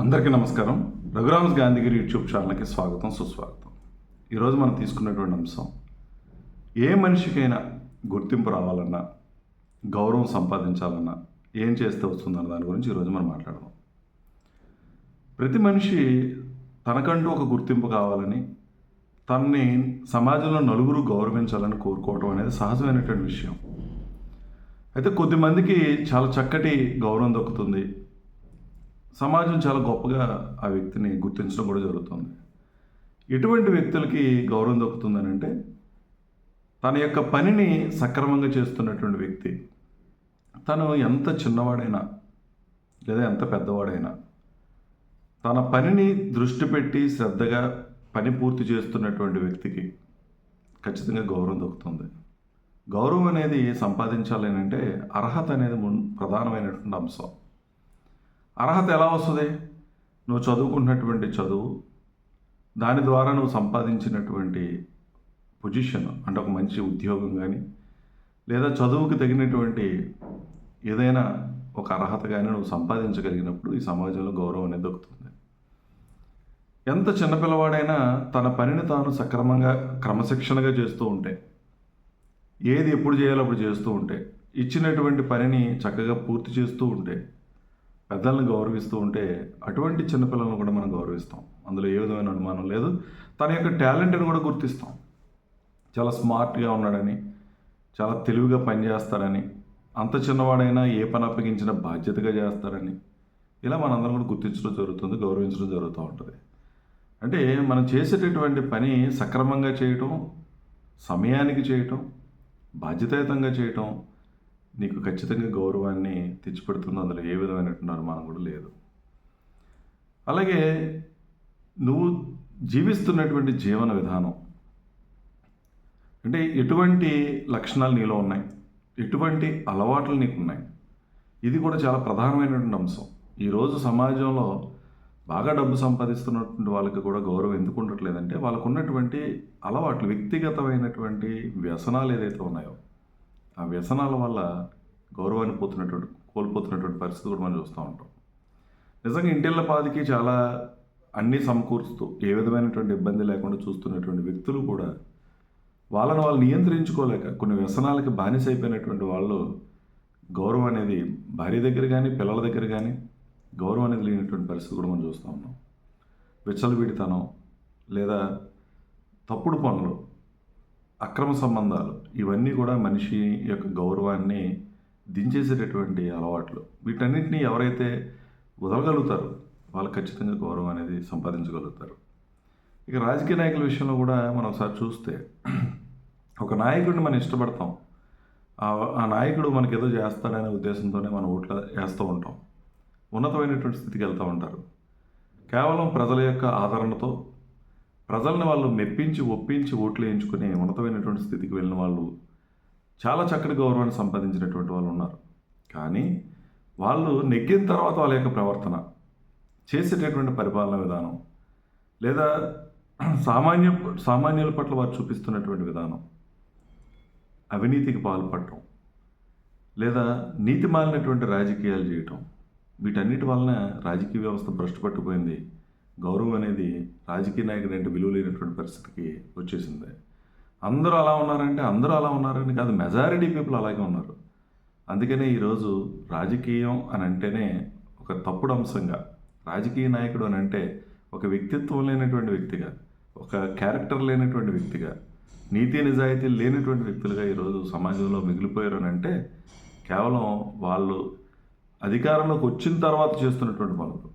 అందరికీ నమస్కారం. రఘురామ్స్ గాంధీగిరి యూట్యూబ్ ఛానల్కి స్వాగతం సుస్వాగతం. ఈరోజు మనం తీసుకున్నటువంటి అంశం ఏ మనిషికైనా గుర్తింపు రావాలన్నా గౌరవం సంపాదించాలన్నా ఏం చేస్తే వస్తుందన్న దాని గురించి ఈరోజు మనం మాట్లాడదాం. ప్రతి మనిషి తనకంటూ ఒక గుర్తింపు కావాలని తనని సమాజంలో నలుగురు గౌరవించాలని కోరుకోవడం అనేది సహజమైనటువంటి విషయం. అయితే కొద్దిమందికి చాలా చక్కటి గౌరవం దక్కుతుంది సమాజం చాలా గొప్పగా ఆ వ్యక్తిని గుర్తించడం కూడా జరుగుతుంది. ఎటువంటి వ్యక్తులకి గౌరవం దక్కుతుందని అంటే తన యొక్క పనిని సక్రమంగా చేస్తున్నటువంటి వ్యక్తి తను ఎంత చిన్నవాడైనా లేదా ఎంత పెద్దవాడైనా తన పనిని దృష్టి పెట్టి శ్రద్ధగా పని పూర్తి చేస్తున్నటువంటి వ్యక్తికి ఖచ్చితంగా గౌరవం దొరుకుతుంది గౌరవం అనేది సంపాదించాలి అంటే అర్హత అనేది మున్ ప్రధానమైనటువంటి అంశం. అర్హత ఎలా వస్తుంది? నువ్వు చదువుకున్నటువంటి చదువు దాని ద్వారా నువ్వు సంపాదించినటువంటి పొజిషన్ అంటే ఒక మంచి ఉద్యోగం కానీ లేదా చదువుకు తగినటువంటి ఏదైనా ఒక అర్హత కానీ నువ్వు సంపాదించగలిగినప్పుడు ఈ సమాజంలో గౌరవం అనేది దొరుకుతుంది ఎంత చిన్నపిల్లవాడైనా తన పనిని తాను సక్రమంగా క్రమశిక్షణగా చేస్తూ ఉంటే ఏది ఎప్పుడు చేయాలో అప్పుడు చేస్తూ ఉంటే ఇచ్చినటువంటి పనిని చక్కగా పూర్తి చేస్తూ ఉంటే పెద్దలను గౌరవిస్తూ ఉంటే అటువంటి చిన్నపిల్లలను కూడా మనం గౌరవిస్తాం. అందులో ఏ విధమైన అనుమానం లేదు. తన యొక్క టాలెంట్ని కూడా గుర్తిస్తాం. చాలా స్మార్ట్గా ఉన్నాడని చాలా తెలివిగా పనిచేస్తాడని అంత చిన్నవాడైనా ఏ పని అప్పగించిన బాధ్యతగా చేస్తాడని ఇలా మనందరం కూడా గుర్తించడం జరుగుతుంది గౌరవించడం జరుగుతూ ఉంటుంది. అంటే మనం చేసేటటువంటి పని సక్రమంగా చేయటం సమయానికి చేయటం బాధ్యతాయుతంగా చేయటం నీకు ఖచ్చితంగా గౌరవాన్ని తెచ్చిపెడుతుంది అందులో ఏ విధమైనటువంటి అనుమానం కూడా లేదు. అలాగే నువ్వు జీవిస్తున్నటువంటి జీవన విధానం అంటే ఎటువంటి లక్షణాలు నీలో ఉన్నాయి? ఎటువంటి అలవాట్లు నీకు ఉన్నాయి? ఇది కూడా చాలా ప్రధానమైనటువంటి అంశం. ఈరోజు సమాజంలో బాగా డబ్బు సంపాదిస్తున్నటువంటి వాళ్ళకి కూడా గౌరవం ఎందుకు ఉండట్లేదంటే వాళ్ళకు ఉన్నటువంటి అలవాట్లు వ్యక్తిగతమైనటువంటి వ్యసనాలు ఏదైతే ఉన్నాయో ఆ వ్యసనాల వల్ల గౌరవాన్ని పోతున్నటువంటి కోల్పోతున్నటువంటి పరిస్థితి కూడా మనం చూస్తూ ఉంటాం. నిజంగా ఇంటిళ్ళ పాదికి చాలా అన్నీ సమకూరుస్తూ ఏ విధమైనటువంటి ఇబ్బంది లేకుండా చూస్తున్నటువంటి వ్యక్తులు కూడా వాళ్ళని వాళ్ళు నియంత్రించుకోలేక కొన్ని వ్యసనాలకి బానిస అయిపోయినటువంటి వాళ్ళు గౌరవం అనేది భార్య దగ్గర కానీ పిల్లల దగ్గర కానీ గౌరవం అనేది లేనటువంటి పరిస్థితి కూడా మనం చూస్తూ ఉన్నాం. విచ్చలవిడితనం లేదా తప్పుడు పనులు అక్రమ సంబంధాలు ఇవన్నీ కూడా మనిషి యొక్క గౌరవాన్ని దించేసేటటువంటి అలవాట్లు. వీటన్నిటిని ఎవరైతే వదలగలుగుతారో వాళ్ళు ఖచ్చితంగా గౌరవం అనేది సంపాదించగలుగుతారు. ఇక రాజకీయ నాయకుల విషయంలో కూడా మనం ఒకసారి చూస్తే ఒక నాయకుడిని మనం ఇష్టపడతాం. ఆ- ఆ నాయకుడు మనకి ఏదో చేస్తాడనే ఉద్దేశంతోనే మనం ఓట్లు వేస్తూ ఉంటాం. ఉన్నతమైనటువంటి స్థితికి వెళ్తూ ఉంటారు. కేవలం ప్రజల యొక్క ఆదరణతో ప్రజల్ని వాళ్ళు మెప్పించి ఒప్పించి ఓట్లు వేయించుకుని ఉన్నతమైనటువంటి స్థితికి వెళ్ళిన వాళ్ళు చాలా చక్కటి గౌరవాన్ని సంపాదించినటువంటి వాళ్ళు ఉన్నారు. కానీ వాళ్ళు నెగ్గిన తర్వాత వాళ్ళ యొక్క ప్రవర్తన చేసేటటువంటి పరిపాలన విధానం లేదా సామాన్య సామాన్యుల పట్ల వారు చూపిస్తున్నటువంటి విధానం అవినీతికి పాల్పడటం లేదా నీతి మాలినటువంటి రాజకీయాలు చేయటం వీటన్నిటి వలన రాజకీయ వ్యవస్థ భ్రష్టుపట్టిపోయింది గౌరవం అనేది రాజకీయ నాయకుడు అంటే విలువ లేనటువంటి పరిస్థితికి వచ్చేసింది. అందరూ అలా ఉన్నారంటే అందరూ అలా ఉన్నారని కాదు మెజారిటీ పీపుల్ అలాగే ఉన్నారు. అందుకనే ఈరోజు రాజకీయం అని అంటేనే ఒక తప్పుడు అంశంగా రాజకీయ నాయకుడు అని అంటే ఒక వ్యక్తిత్వం లేనటువంటి వ్యక్తిగా ఒక క్యారెక్టర్ లేనటువంటి వ్యక్తిగా నీతి నిజాయితీ లేనటువంటి వ్యక్తులుగా ఈరోజు సమాజంలో మిగిలిపోయారు అని అంటే కేవలం వాళ్ళు అధికారంలోకి వచ్చిన తర్వాత చేస్తున్నటువంటి పనులు.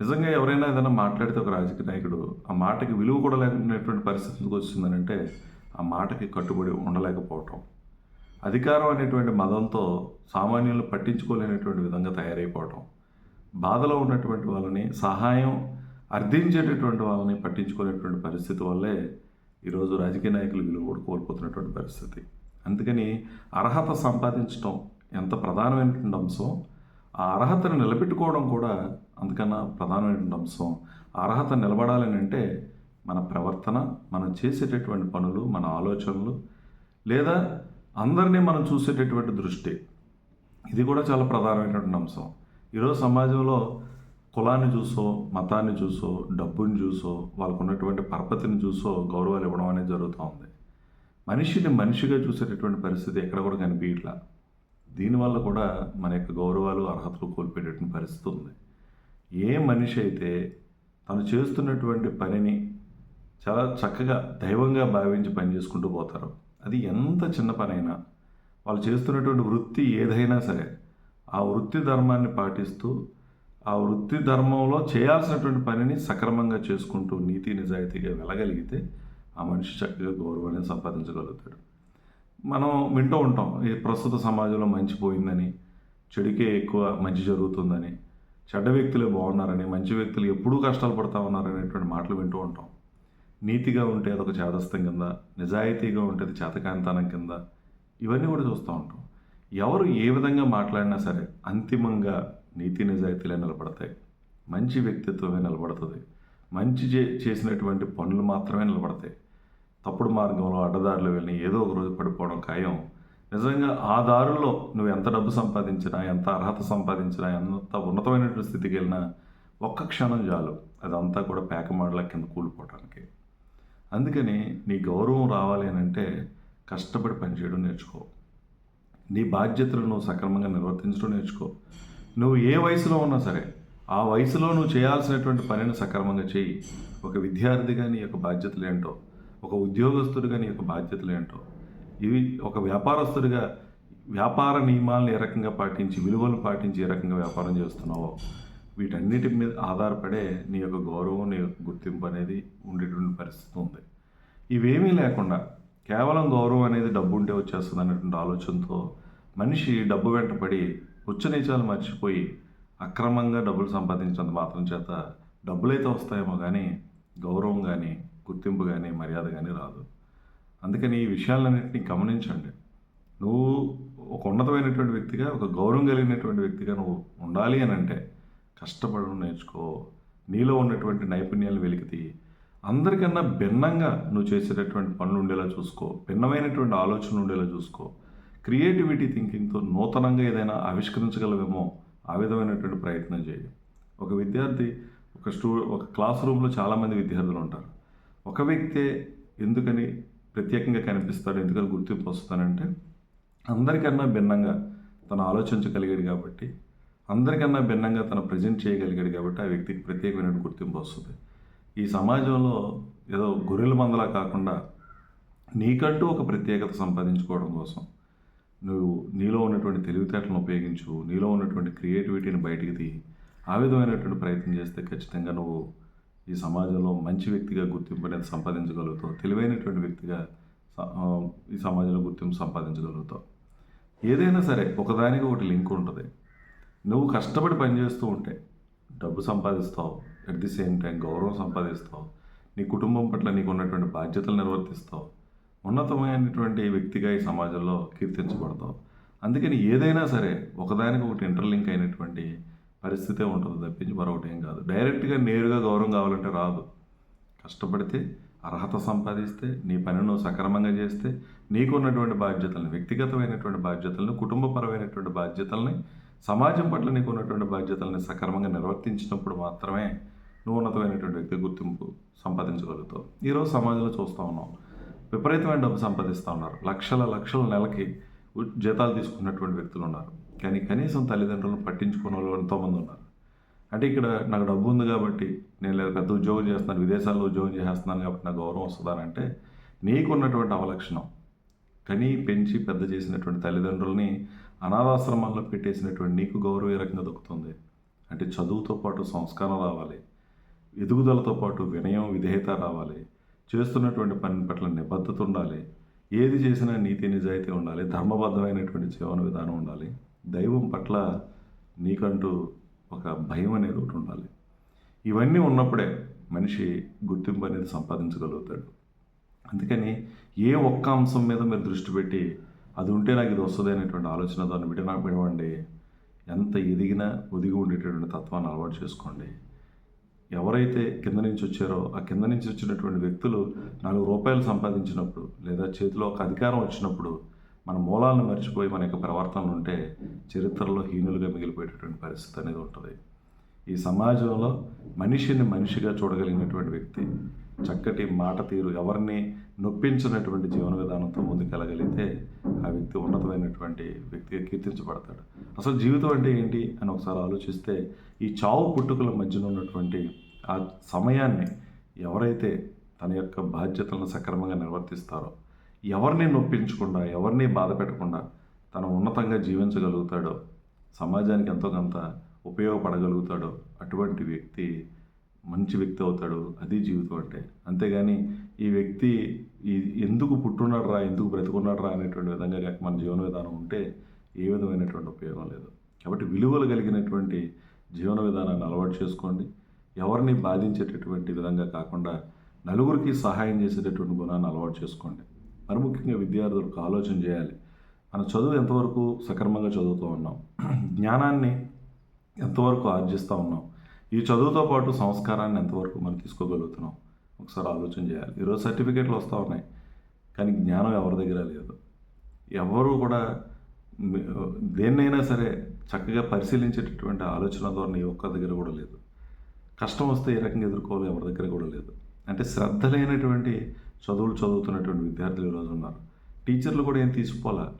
నిజంగా ఎవరైనా ఏదైనా మాట్లాడితే ఒక రాజకీయ నాయకుడు ఆ మాటకి విలువ కూడా లేకున్నటువంటి పరిస్థితికి వస్తుందనంటే వచ్చిందనంటే ఆ మాటకి కట్టుబడి ఉండలేకపోవటం. అధికారం అనేటువంటి మదంతో సామాన్యులను పట్టించుకోలేనటువంటి విధంగా తయారైపోవటం. బాధలో ఉన్నటువంటి వాళ్ళని సహాయం అర్థించేటటువంటి వాళ్ళని పట్టించుకునేటువంటి పరిస్థితి వల్లే ఈరోజు రాజకీయ నాయకులు విలువ కూడా కోల్పోతున్నటువంటి పరిస్థితి. అందుకని అర్హత సంపాదించడం ఎంత ప్రధానమైనటువంటి అంశం ఆ అర్హతను నిలబెట్టుకోవడం కూడా అందుకన్నా ప్రధానమైనటువంటి అంశం. అర్హత నిలబడాలని అంటే మన ప్రవర్తన మనం చేసేటటువంటి పనులు మన ఆలోచనలు లేదా అందరినీ మనం చూసేటటువంటి దృష్టి. ఇది కూడా చాలా ప్రధానమైనటువంటి అంశం. ఈరోజు సమాజంలో కులాన్ని చూసో మతాన్ని చూసో డబ్బుని చూసో వాళ్ళకు ఉన్నటువంటి పరపతిని చూసో గౌరవాలు ఇవ్వడం అనేది జరుగుతూ ఉంది. మనిషిని మనిషిగా చూసేటటువంటి పరిస్థితి ఎక్కడ కూడా కనిపించట్లా. దీనివల్ల కూడా మన యొక్క గౌరవాలు అర్హతలు కోల్పోయేటటువంటి పరిస్థితి ఉంది. ఏ మనిషి అయితే తను చేస్తున్నటువంటి పనిని చాలా చక్కగా దైవంగా భావించి పని చేసుకుంటూ పోతారు అది ఎంత చిన్న పనైనా వాళ్ళు చేస్తున్నటువంటి వృత్తి ఏదైనా సరే ఆ వృత్తి ధర్మాన్ని పాటిస్తూ ఆ వృత్తి ధర్మంలో చేయాల్సినటువంటి పనిని సక్రమంగా చేసుకుంటూ నీతి నిజాయితీగా వెళ్ళగలిగితే ఆ మనిషి చక్కగా గౌరవాన్ని సంపాదించగలుగుతాడు. మనం వింటూ ఉంటాం ఈ ప్రస్తుత సమాజంలో మంచి పోయిందని చెడుకే ఎక్కువ మంచి జరుగుతుందని చెడ్డ వ్యక్తులే బాగున్నారని మంచి వ్యక్తులు ఎప్పుడూ కష్టాలు పడతా ఉన్నారనేటువంటి మాటలు వింటూ ఉంటాం. నీతిగా ఉంటే అదొక చేదస్తం కింద నిజాయితీగా ఉంటే అది చేతకాంతానం కింద ఇవన్నీ కూడా చూస్తూ ఉంటాం. ఎవరు ఏ విధంగా మాట్లాడినా సరే అంతిమంగా నీతి నిజాయితీలే నిలబడతాయి. మంచి వ్యక్తిత్వమే నిలబడుతుంది. మంచి చే చేసినటువంటి పనులు మాత్రమే నిలబడతాయి. తప్పుడు మార్గంలో అడ్డదారులు వెళ్ళి ఏదో ఒక రోజు పడిపోవడం ఖాయం. నిజంగా ఆ దారుల్లో నువ్వు ఎంత డబ్బు సంపాదించినా ఎంత అర్హత సంపాదించినా ఎంత ఉన్నతమైనటువంటి స్థితికి వెళ్ళినా ఒక్క క్షణం చాలు. అదంతా కూడా పేకమాడల కింద కూలిపోవడానికి అందుకని నీ గౌరవం రావాలి అని అంటే కష్టపడి పనిచేయడం నేర్చుకో. నీ బాధ్యతలు నువ్వు సక్రమంగా నిర్వర్తించడం నేర్చుకో. నువ్వు ఏ వయసులో ఉన్నా సరే ఆ వయసులో నువ్వు చేయాల్సినటువంటి పనిని సక్రమంగా చేయి. ఒక విద్యార్థిగా నీ యొక్క బాధ్యతలు ఏంటో ఒక ఉద్యోగస్తుడిగా నీ యొక్క బాధ్యతలు ఏంటో ఇవి ఒక వ్యాపారస్తుడిగా వ్యాపార నియమాలను ఏ రకంగా పాటించి విలువలు పాటించి ఏ రకంగా వ్యాపారం చేస్తున్నావో వీటన్నిటి మీద ఆధారపడే నీ యొక్క గౌరవం నీ యొక్క గుర్తింపు అనేది ఉండేటువంటి పరిస్థితి ఉంది. ఇవేమీ లేకుండా కేవలం గౌరవం అనేది డబ్బు ఉంటే వచ్చేస్తుంది అనేటువంటి ఆలోచనతో మనిషి డబ్బు వెంట పడి ఉచ్చనీచాలు మర్చిపోయి అక్రమంగా డబ్బులు సంపాదించినంత మాత్రం చేత డబ్బులైతే వస్తాయేమో కానీ గౌరవం కానీ గుర్తింపు కానీ మర్యాద కానీ రాదు. అందుకని ఈ విషయాలన్నింటినీ గమనించండి. నువ్వు ఒక ఉన్నతమైనటువంటి వ్యక్తిగా ఒక గౌరవం కలిగినటువంటి వ్యక్తిగా నువ్వు ఉండాలి అని అంటే కష్టపడడం నేర్చుకో. నీలో ఉన్నటువంటి నైపుణ్యాలు వెలికితి అందరికన్నా భిన్నంగా నువ్వు చేసేటటువంటి పనులు ఉండేలా చూసుకో. భిన్నమైనటువంటి ఆలోచనలు ఉండేలా చూసుకో. క్రియేటివిటీ థింకింగ్తో నూతనంగా ఏదైనా ఆవిష్కరించగలవేమో ఆ విధమైనటువంటి ప్రయత్నం చేయి. ఒక విద్యార్థి ఒక స్టూ ఒక క్లాస్ రూమ్లో చాలామంది విద్యార్థులు ఉంటారు. ఒక వ్యక్తే ఎందుకని ప్రత్యేకంగా కనిపిస్తాడు ఎందుకని గుర్తింపు వస్తానంటే అందరికన్నా భిన్నంగా తను ఆలోచించగలిగాడు కాబట్టి అందరికన్నా భిన్నంగా తను ప్రజెంట్ చేయగలిగాడు కాబట్టి ఆ వ్యక్తికి ప్రత్యేకమైన గుర్తింపు వస్తుంది. ఈ సమాజంలో ఏదో గొర్రెల మందలా కాకుండా నీకంటూ ఒక ప్రత్యేకత సంపాదించుకోవడం కోసం నువ్వు నీలో ఉన్నటువంటి తెలివితేటలను ఉపయోగించు నీలో ఉన్నటువంటి క్రియేటివిటీని బయటికి తీ ఆ విధమైనటువంటి ప్రయత్నం చేస్తే ఖచ్చితంగా నువ్వు ఈ సమాజంలో మంచి వ్యక్తిగా గుర్తింపు అనేది సంపాదించగలుగుతావు. తెలివైనటువంటి వ్యక్తిగా ఈ సమాజంలో గుర్తింపు సంపాదించగలుగుతావు. ఏదైనా సరే ఒకదానికి ఒకటి లింక్ ఉంటుంది. నువ్వు కష్టపడి పనిచేస్తూ ఉంటే డబ్బు సంపాదిస్తావు. అట్ ది సేమ్ టైం గౌరవం సంపాదిస్తావు. నీ కుటుంబం పట్ల నీకు ఉన్నటువంటి బాధ్యతలు నిర్వర్తిస్తావు. ఉన్నతమైనటువంటి వ్యక్తిగా ఈ సమాజంలో కీర్తించబడతావు. అందుకని ఏదైనా సరే ఒకదానికి ఒకటి ఇంటర్లింక్ అయినటువంటి పరిస్థితే ఉంటుంది తప్పించి మరొకటి ఏం కాదు. డైరెక్ట్గా నేరుగా గౌరవం కావాలంటే రాదు. కష్టపడితే అర్హత సంపాదిస్తే నీ పని నువ్వు సక్రమంగా చేస్తే నీకున్నటువంటి బాధ్యతల్ని వ్యక్తిగతమైనటువంటి బాధ్యతలను కుటుంబపరమైనటువంటి బాధ్యతల్ని సమాజం పట్ల నీకు ఉన్నటువంటి బాధ్యతల్ని సక్రమంగా నిర్వర్తించినప్పుడు మాత్రమే నువ్వు ఉన్నతమైనటువంటి వ్యక్తి గుర్తింపు సంపాదించగలుగుతావు. ఈరోజు సమాజంలో చూస్తూ ఉన్నాం. విపరీతమైన డబ్బు సంపాదిస్తూ ఉన్నారు. లక్షల లక్షల నెలకి జీతాలు తీసుకున్నటువంటి వ్యక్తులు ఉన్నారు. కానీ కనీసం తల్లిదండ్రులను పట్టించుకునే వాళ్ళు ఎంతోమంది ఉన్నారు. అంటే ఇక్కడ నాకు డబ్బు ఉంది కాబట్టి నేను లేదా పెద్ద ఉద్యోగం చేస్తున్నాను విదేశాల్లో ఉద్యోగం చేస్తున్నాను కాబట్టి నాకు గౌరవం వస్తుందనంటే నీకున్నటువంటి అవలక్షణం కని పెంచి పెద్ద చేసినటువంటి తల్లిదండ్రుల్ని అనాథాశ్రమాల్లో పెట్టేసినటువంటి నీకు గౌరవం ఏ రకంగా దొక్కుతుంది? అంటే చదువుతో పాటు సంస్కారం రావాలి ఎదుగుదలతో పాటు వినయం విధేయత రావాలి చేస్తున్నటువంటి పని పట్ల నిబద్ధత ఉండాలి ఏది చేసినా నీతి నిజాయితీ ఉండాలి ధర్మబద్ధమైనటువంటి జీవన విధానం ఉండాలి. దైవం పట్ల నీకంటూ ఒక భయం అనేది ఒకటి ఉండాలి. ఇవన్నీ ఉన్నప్పుడే మనిషి గుర్తింపు అనేది సంపాదించగలుగుతాడు. అందుకని ఏ ఒక్క అంశం మీద మీరు దృష్టి పెట్టి అది ఉంటే నాకు ఇది వస్తుంది అనేటువంటి ఆలోచనతో నాకు విడవండి. ఎంత ఎదిగినా ఒదిగి ఉండేటటువంటి తత్వాన్ని అలవాటు చేసుకోండి. ఎవరైతే కింద నుంచి వచ్చారో ఆ కింద నుంచి వచ్చినటువంటి వ్యక్తులు నాలుగు రూపాయలు సంపాదించినప్పుడు లేదా చేతిలో ఒక అధికారం వచ్చినప్పుడు మన మూలాలను మర్చిపోయి మన యొక్క ప్రవర్తనలు ఉంటే చరిత్రలో హీనులుగా మిగిలిపోయేటటువంటి పరిస్థితి అనేది ఉంటుంది. ఈ సమాజంలో మనిషిని మనిషిగా చూడగలిగినటువంటి వ్యక్తి చక్కటి మాట తీరు ఎవరిని నొప్పించినటువంటి జీవన విధానంతో ముందుకెళ్ళగలిగితే ఆ వ్యక్తి ఉన్నతమైనటువంటి వ్యక్తిగా కీర్తించబడతాడు. అసలు జీవితం అంటే ఏంటి అని ఒకసారి ఆలోచిస్తే ఈ చావు పుట్టుకల మధ్యన ఉన్నటువంటి ఆ సమయాన్ని ఎవరైతే తన యొక్క బాధ్యతలను సక్రమంగా నిర్వర్తిస్తారో ఎవరిని నొప్పించకుండా ఎవరిని బాధ పెట్టకుండా తను ఉన్నతంగా జీవించగలుగుతాడో సమాజానికి ఎంతో కొంత ఉపయోగపడగలుగుతాడో అటువంటి వ్యక్తి మంచి వ్యక్తి అవుతాడు అది జీవితం అంటే. అంతేగాని ఈ వ్యక్తి ఈ ఎందుకు పుట్టున్నాడు రా ఎందుకు బ్రతుకున్నాడు రా అనేటువంటి విధంగా కాక మన జీవన విధానం ఉంటే ఏ విధమైనటువంటి ఉపయోగం లేదు. కాబట్టి విలువలు కలిగినటువంటి జీవన విధానాన్ని అలవాటు చేసుకోండి. ఎవరిని బాధించేటటువంటి విధంగా కాకుండా నలుగురికి సహాయం చేసేటటువంటి గుణాన్ని అలవాటు చేసుకోండి. మరి ముఖ్యంగా విద్యార్థులకు ఆలోచన చేయాలి. మన చదువు ఎంతవరకు సక్రమంగా చదువుతూ ఉన్నాం? జ్ఞానాన్ని ఎంతవరకు ఆర్జిస్తూ ఉన్నాం? ఈ చదువుతో పాటు సంస్కారాన్ని ఎంతవరకు మనం తీసుకోగలుగుతున్నాం? ఒకసారి ఆలోచన చేయాలి. ఈరోజు సర్టిఫికేట్లు వస్తూ ఉన్నాయి కానీ జ్ఞానం ఎవరి దగ్గర లేదు. ఎవరు కూడా దేన్నైనా సరే చక్కగా పరిశీలించేటటువంటి ఆలోచన ధోరణి ఒక్క దగ్గర కూడా లేదు. కష్టం వస్తే ఏ రకంగా ఎదుర్కోవాలి ఎవరి దగ్గర కూడా లేదు. అంటే శ్రద్ధ లేనటువంటి చదువులు చదువుతున్నటువంటి విద్యార్థులు ఈరోజు ఉన్నారు. టీచర్లు కూడా ఏం తీసుకోవాలా?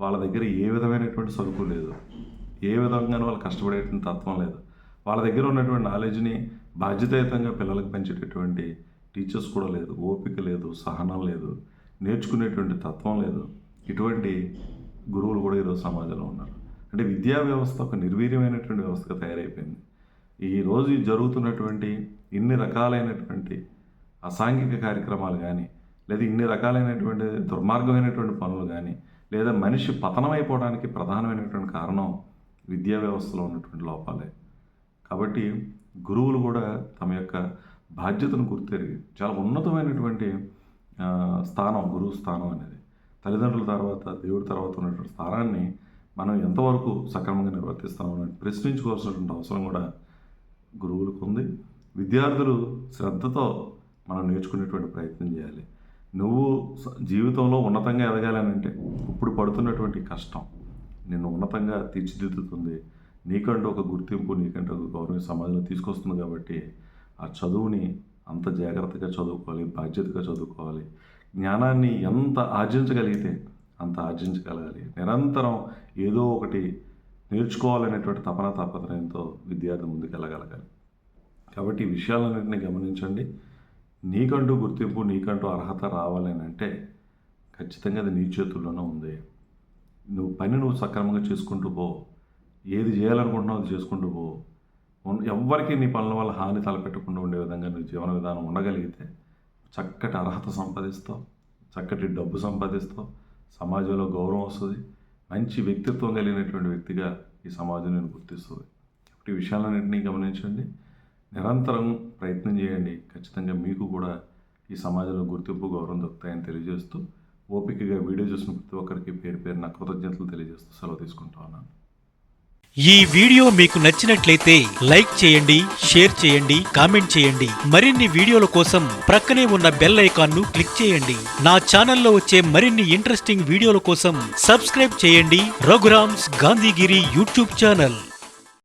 వాళ్ళ దగ్గర ఏ విధమైనటువంటి సరుకు లేదు. ఏ విధంగానూ వాళ్ళు కష్టపడేటువంటి తత్వం లేదు. వాళ్ళ దగ్గర ఉన్నటువంటి నాలెడ్జ్ని బాధ్యతాయుతంగా పిల్లలకు పెంచేటటువంటి టీచర్స్ కూడా లేదు. ఓపిక లేదు సహనం లేదు నేర్చుకునేటువంటి తత్వం లేదు. ఇటువంటి గురువులు కూడా ఈరోజు సమాజంలో ఉన్నారు. అంటే విద్యా వ్యవస్థ ఒక నిర్వీర్యమైనటువంటి వ్యవస్థగా తయారైపోయింది. ఈరోజు జరుగుతున్నటువంటి ఇన్ని రకాలైనటువంటి అసాంఘిక కార్యక్రమాలు కానీ లేదా ఇన్ని రకాలైనటువంటి దుర్మార్గమైనటువంటి పనులు కానీ లేదా మనిషి పతనమైపోవడానికి ప్రధానమైనటువంటి కారణం విద్యా వ్యవస్థలో ఉన్నటువంటి లోపాలే. కాబట్టి గురువులు కూడా తమ యొక్క బాధ్యతను గుర్తెరిగి చాలా ఉన్నతమైనటువంటి స్థానం గురువు స్థానం అనేది తల్లిదండ్రుల తర్వాత దేవుడి తర్వాత ఉన్నటువంటి స్థానాన్ని మనం ఎంతవరకు సక్రమంగా నిర్వర్తిస్తామని ప్రశ్నించుకోవాల్సినటువంటి అవసరం కూడా గురువులకు ఉంది. విద్యార్థులు శ్రద్ధతో మనం నేర్చుకునేటువంటి ప్రయత్నం చేయాలి. నువ్వు జీవితంలో ఉన్నతంగా ఎదగాలనంటే ఇప్పుడు పడుతున్నటువంటి కష్టం. నిన్ను ఉన్నతంగా తీర్చిదిద్దుతుంది. నీకంటూ ఒక గుర్తింపు నీకంటూ ఒక గౌరవం సమాజంలో తీసుకొస్తుంది కాబట్టి ఆ చదువుని అంత జాగ్రత్తగా చదువుకోవాలి బాధ్యతగా చదువుకోవాలి. జ్ఞానాన్ని ఎంత ఆర్జించగలిగితే అంత ఆర్జించగలగాలి. నిరంతరం ఏదో ఒకటి నేర్చుకోవాలనేటువంటి తపన తాపత్రయంతో విద్యార్థి ముందుకెళ్ళగలగాలి. కాబట్టి ఈ విషయాలన్నింటినీ గమనించండి. నీకంటూ గుర్తింపు నీకంటూ అర్హత రావాలని అంటే ఖచ్చితంగా అది నీ చేతుల్లోనే ఉంది. నువ్వు పని నువ్వు సక్రమంగా చేసుకుంటూ పో. ఏది చేయాలనుకుంటున్నావు అది చేసుకుంటూ పో. ఎవ్వరికీ నీ పనుల వల్ల హాని తలపెట్టకుండా ఉండే విధంగా నీ జీవన విధానం ఉండగలిగితే చక్కటి అర్హత సంపాదిస్తావు. చక్కటి డబ్బు సంపాదిస్తావు. సమాజంలో గౌరవం వస్తుంది. మంచి వ్యక్తిత్వం కలిగినటువంటి వ్యక్తిగా ఈ సమాజం నేను గుర్తిస్తుంది. ఇప్పుడు ఈ విషయాలన్నింటినీ గమనించండి. నిరంతరం ప్రయత్నం చేయండి. ఖచ్చితంగా మీకు కూడా ఈ సమాజంలో గుర్తింపు గౌరవం దొరుకుతాయని తెలియజేస్తూ ఓపికగా వీడియో చూసిన ప్రతి ఒక్కరికి పేరు పేరు నా కృతజ్ఞతలు తెలియజేస్తూ సెలవు తీసుకుంటా ఉన్నాను. ఈ వీడియో మీకు నచ్చినట్లయితే లైక్ చేయండి షేర్ చేయండి కామెంట్ చేయండి. మరిన్ని వీడియోల కోసం ప్రక్కనే ఉన్న బెల్ ఐకాన్ను క్లిక్ చేయండి. నా ఛానల్లో వచ్చే మరిన్ని ఇంట్రెస్టింగ్ వీడియోల కోసం సబ్స్క్రైబ్ చేయండి. Raghuram's Gandhigiri YouTube channel.